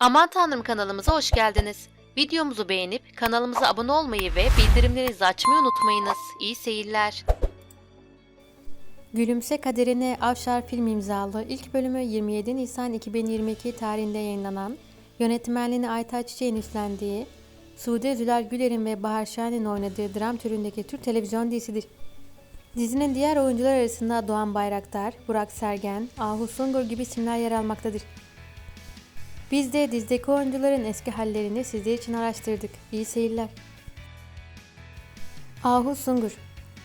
Aman Tanrım kanalımıza hoş geldiniz. Videomuzu beğenip kanalımıza abone olmayı ve bildirimlerinizi açmayı unutmayınız. İyi seyirler. Gülümse Kaderine Avşar film imzalı ilk bölümü 27 Nisan 2022 tarihinde yayınlanan, yönetmenliğini Aytaç Çiçek'in üstlendiği, Sude Zülal Güler'in ve Bahar Şahin'in oynadığı dram türündeki Türk televizyon dizisidir. Dizinin diğer oyuncular arasında Doğan Bayraktar, Burak Sergen, Ahu Sungur gibi isimler yer almaktadır. Biz de dizideki oyuncuların eski hallerini sizler için araştırdık. İyi seyirler. Ahu Sungur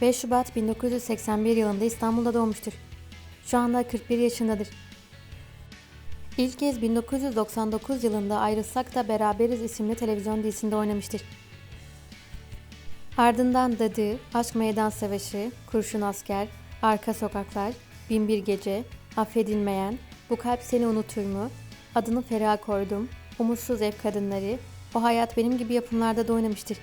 5 Şubat 1981 yılında İstanbul'da doğmuştur. Şu anda 41 yaşındadır. İlk kez 1999 yılında Ayrılsak da Beraberiz isimli televizyon dizisinde oynamıştır. Ardından Dadı, Aşk Meydan Savaşı, Kurşun Asker, Arka Sokaklar, Binbir Gece, Affedilmeyen, Bu Kalp Seni Unutur mu, Adını Feriha Koydum, Umutsuz Ev Kadınları, O Hayat Benim gibi yapımlarda da oynamıştır.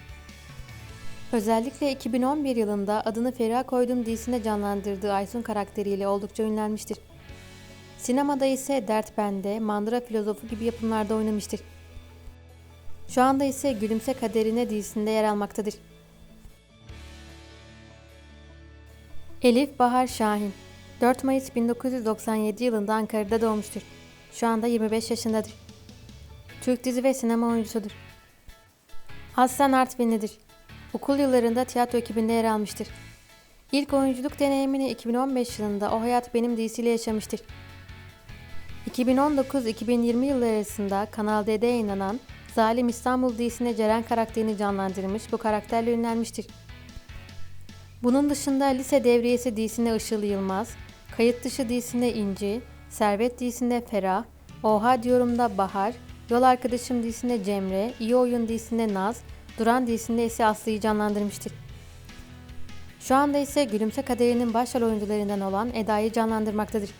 Özellikle 2011 yılında adını Feriha Koydum dizisinde canlandırdığı Aysun karakteriyle oldukça ünlenmiştir. Sinemada ise Dert Bende, Mandıra Filozofu gibi yapımlarda oynamıştır. Şu anda ise Gülümse Kaderine dizisinde yer almaktadır. Elif Bahar Şahin 4 Mayıs 1997 yılında Ankara'da doğmuştur. Şu anda 25 yaşındadır. Türk dizi ve sinema oyuncusudur. Aslen Artvinlidir. Okul yıllarında tiyatro ekibinde yer almıştır. İlk oyunculuk deneyimini 2015 yılında O Hayat Benim dizisiyle yaşamıştır. 2019-2020 yılları arasında Kanal D'de yayınlanan Zalim İstanbul dizisinde Ceren karakterini canlandırmış, bu karakterle ünlenmiştir. Bunun dışında Lise Devriyesi dizisinde Işıl Yılmaz, Kayıt Dışı dizisinde İnci, Servet dizisinde Ferah, Oha Diyorum'da Bahar, Yol Arkadaşım dizisinde Cemre, İyi Oyun dizisinde Naz, Duran dizisinde ise Aslı'yı canlandırmıştır. Şu anda ise Gülümse Kaderi'nin başrol oyuncularından olan Eda'yı canlandırmaktadır.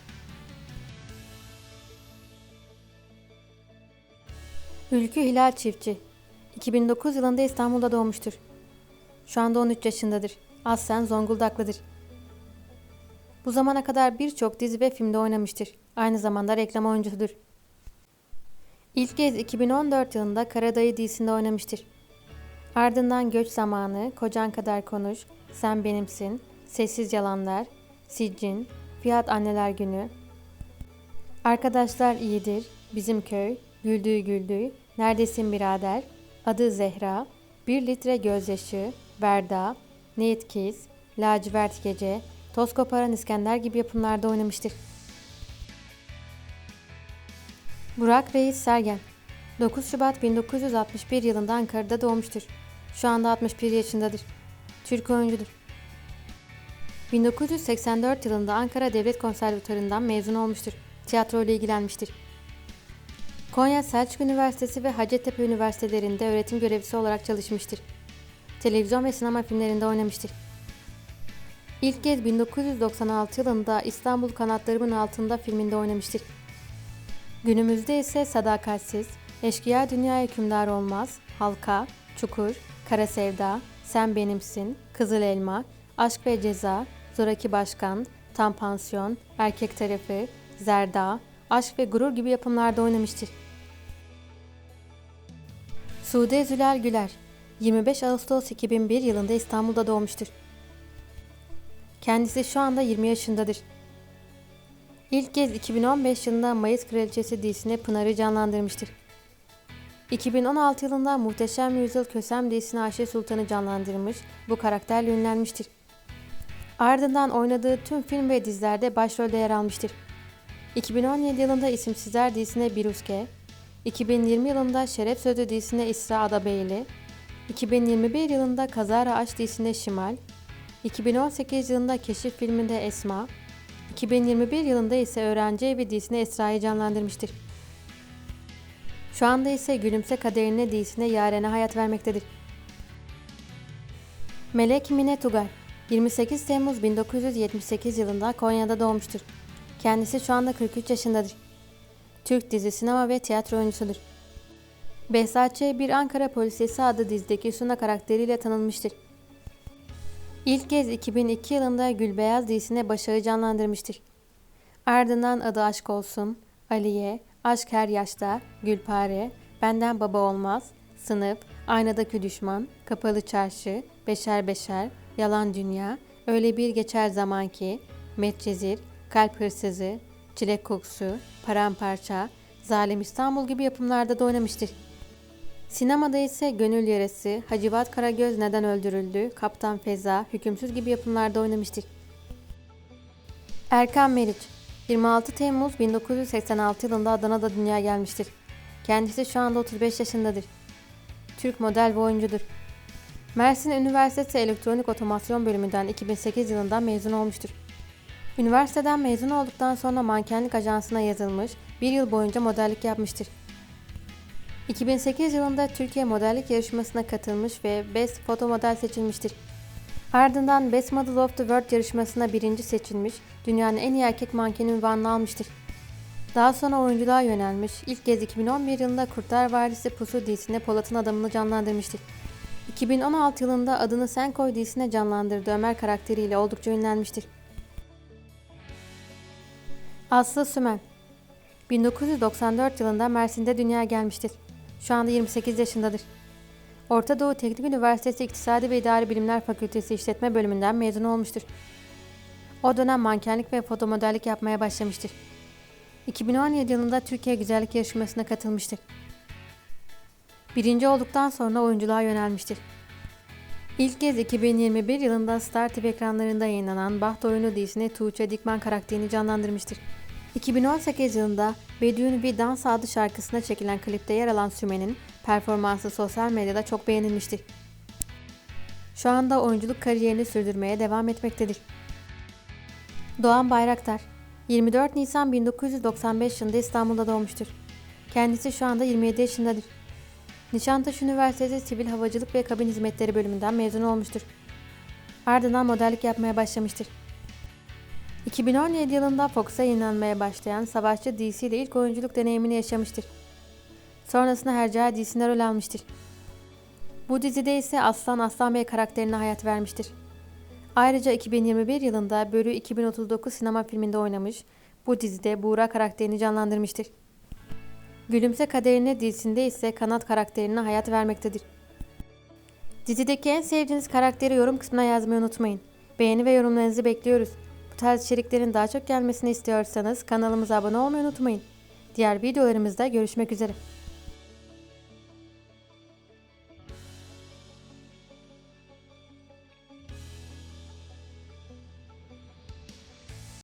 Ülkü Hilal Çiftçi 2009 yılında İstanbul'da doğmuştur. Şu anda 13 yaşındadır. Aslen Zonguldaklıdır. Bu zamana kadar birçok dizi ve filmde oynamıştır. Aynı zamanda reklam oyuncusudur. İlk kez 2014 yılında Karadayı dizisinde oynamıştır. Ardından Göç Zamanı, Kocan Kadar Konuş, Sen Benimsin, Sessiz Yalanlar, Siccin, Fiyat Anneler Günü, Arkadaşlar iyidir, Bizim Köy, Güldüğü Güldüğü, Neredesin Birader, Adı Zehra, Bir Litre Gözyaşı, Verda, Niyet Kiz, Lacivert Gece, Toz Koparan İskender gibi yapımlarda oynamıştır. Burak Reis Sergen 9 Şubat 1961 yılında Ankara'da doğmuştur. Şu anda 61 yaşındadır. Türk oyuncudur. 1984 yılında Ankara Devlet Konservatuarı'ndan mezun olmuştur. Tiyatro ile ilgilenmiştir. Konya Selçuk Üniversitesi ve Hacettepe Üniversitelerinde öğretim görevlisi olarak çalışmıştır. Televizyon ve sinema filmlerinde oynamıştır. İlk kez 1996 yılında İstanbul Kanatlarımın Altında filminde oynamıştır. Günümüzde ise Sadakatsiz, Eşkıya Dünya Hükümdar Olmaz, Halka, Çukur, Kara Sevda, Sen Benimsin, Kızıl Elma, Aşk ve Ceza, Zoraki Başkan, Tam Pansiyon, Erkek Tarafı, Zerda, Aşk ve Gurur gibi yapımlarda oynamıştır. Sude Zülal Güler 25 Ağustos 2001 yılında İstanbul'da doğmuştur. Kendisi şu anda 20 yaşındadır. İlk kez 2015 yılında Mayıs Kraliçesi dizisinde Pınar'ı canlandırmıştır. 2016 yılında Muhteşem Yüzyıl Kösem dizisine Ayşe Sultan'ı canlandırmış, bu karakterle ünlenmiştir. Ardından oynadığı tüm film ve dizilerde başrolde yer almıştır. 2017 yılında İsimsizler dizisine Biruske, 2020 yılında Şeref Sözü dizisine İsra Adabeyli, 2021 yılında Kazara Aşk dizisinde Şimal, 2018 yılında Keşif filminde Esma, 2021 yılında ise Öğrenci Evi dizisine Esra'yı canlandırmıştır. Şu anda ise Gülümse Kaderine dizisine Yaren'e hayat vermektedir. Melek Mine Tugay 28 Temmuz 1978 yılında Konya'da doğmuştur. Kendisi şu anda 43 yaşındadır. Türk dizi, sinema ve tiyatro oyuncusudur. Behzat bir Ankara Polisiyesi adlı dizideki Suna karakteriyle tanınmıştır. İlk kez 2002 yılında Gülbeyaz dizisine Başak'ı canlandırmıştır. Ardından Adı Aşk Olsun, Aliye, Aşk Her Yaşta, Gülpare, Benden Baba Olmaz, Sınıf, Aynadaki Düşman, Kapalı Çarşı, Beşer Beşer, Yalan Dünya, Öyle Bir Geçer Zaman Ki, Medcezir, Kalp Hırsızı, Çilek Kokusu, Paramparça, Zalim İstanbul gibi yapımlarda da oynamıştır. Sinemada ise Gönül Yarası, Hacivat Karagöz Neden Öldürüldü, Kaptan Feza, Hükümsüz gibi yapımlarda oynamıştır. Erkan Meriç 26 Temmuz 1986 yılında Adana'da dünyaya gelmiştir. Kendisi şu anda 35 yaşındadır. Türk model ve oyuncudur. Mersin Üniversitesi Elektronik Otomasyon Bölümünden 2008 yılında mezun olmuştur. Üniversiteden mezun olduktan sonra mankenlik ajansına yazılmış, bir yıl boyunca modellik yapmıştır. 2008 yılında Türkiye modellik yarışmasına katılmış ve Best Foto Model seçilmiştir. Ardından Best Model of the World yarışmasına birinci seçilmiş, dünyanın en iyi erkek mankeni ünvanını almıştır. Daha sonra oyunculuğa yönelmiş, ilk kez 2011 yılında Kurtlar Vadisi Pusu dizisinde Polat'ın adamını canlandırmıştır. 2016 yılında adını Sen Koy dizisine canlandırdığı Ömer karakteriyle oldukça ünlenmiştir. Aslı Sümen 1994 yılında Mersin'de dünyaya gelmiştir. Şu anda 28 yaşındadır. Orta Doğu Teknik Üniversitesi İktisadi ve İdari Bilimler Fakültesi İşletme Bölümünden mezun olmuştur. O dönem mankenlik ve fotomodellik yapmaya başlamıştır. 2017 yılında Türkiye Güzellik Yarışması'na katılmıştır. Birinci olduktan sonra oyunculuğa yönelmiştir. İlk kez 2021 yılında Star TV ekranlarında yayınlanan Baht Oyunu dizisine Tuğçe Dikman karakterini canlandırmıştır. 2018 yılında Bediü'nün bir dans adı şarkısına çekilen klipte yer alan Sümen'in performansı sosyal medyada çok beğenilmiştir. Şu anda oyunculuk kariyerini sürdürmeye devam etmektedir. Doğan Bayraktar 24 Nisan 1995 yılında İstanbul'da doğmuştur. Kendisi şu anda 27 yaşındadır. Nişantaşı Üniversitesi Sivil Havacılık ve Kabin Hizmetleri bölümünden mezun olmuştur. Ardından modellik yapmaya başlamıştır. 2017 yılında Fox'a yayınlanmaya başlayan Savaşçı DC ile ilk oyunculuk deneyimini yaşamıştır. Sonrasında Hercai dizisinde rol almıştır. Bu dizide ise Aslan Aslan Bey karakterine hayat vermiştir. Ayrıca 2021 yılında Börü 2039 sinema filminde oynamış, bu dizide Buğra karakterini canlandırmıştır. Gülümse Kaderine dizisinde ise Kanat karakterine hayat vermektedir. Dizideki en sevdiğiniz karakteri yorum kısmına yazmayı unutmayın. Beğeni ve yorumlarınızı bekliyoruz. Tarz içeriklerin daha çok gelmesini istiyorsanız kanalımıza abone olmayı unutmayın. Diğer videolarımızda görüşmek üzere.